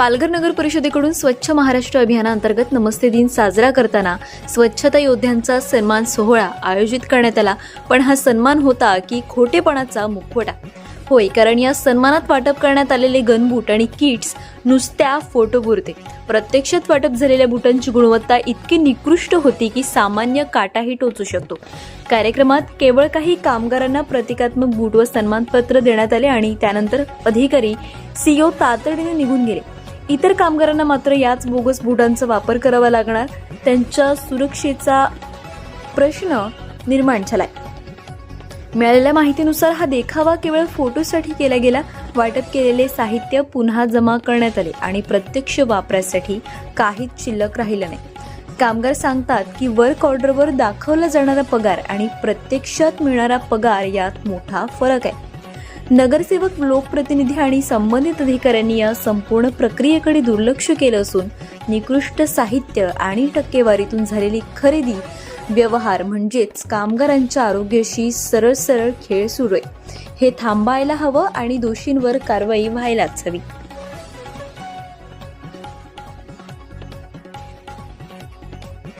पालघर नगर परिषदेकडून स्वच्छ महाराष्ट्र अभियानाअंतर्गत नमस्ते दिन साजरा करताना स्वच्छता योद्ध्यांचा सन्मान सोहळा आयोजित करण्यात आला. पण हा सन्मान होता की खोटेपणाचा मुखवटा. होय कारण या सन्मानात वाटप करण्यात आलेले गनबूट आणि किट्स नुसत्या फोटोपुरते. प्रत्यक्षात वाटप झालेल्या बुटांची गुणवत्ता इतकी निकृष्ट होती की सामान्य काटाही टोचू शकतो. कार्यक्रमात केवळ काही कामगारांना प्रतिकात्मक बूट व सन्मानपत्र देण्यात आले आणि त्यानंतर अधिकारी सीओ तातडीने निघून गेले. इतर कामगारांना मात्र याच बोगस बुटांचा वापर करावा लागणार. त्यांच्या सुरक्षेचा प्रश्न निर्माण झालाय. मिळालेल्या माहितीनुसार हा देखावा केवळ फोटोसाठी केला गेला. वाटप केलेले साहित्य पुन्हा जमा करण्यात आले आणि प्रत्यक्ष वापरासाठी काहीच शिल्लक राहिलं नाही. कामगार सांगतात की वर्क ऑर्डरवर दाखवला जाणारा पगार आणि प्रत्यक्षात मिळणारा पगार यात मोठा फरक आहे. नगरसेवक लोकप्रतिनिधी आणि संबंधित अधिकाऱ्यांनी या संपूर्ण प्रक्रियेकडे दुर्लक्ष केलं असून निकृष्ट साहित्य आणि टक्केवारीतून झालेली खरेदी व्यवहार म्हणजेच कामगारांच्या आरोग्याशी सरळ सरळ खेळ सुरू आहे. हे थांबायला हवं आणि दोषींवर कारवाई व्हायलाच हवी.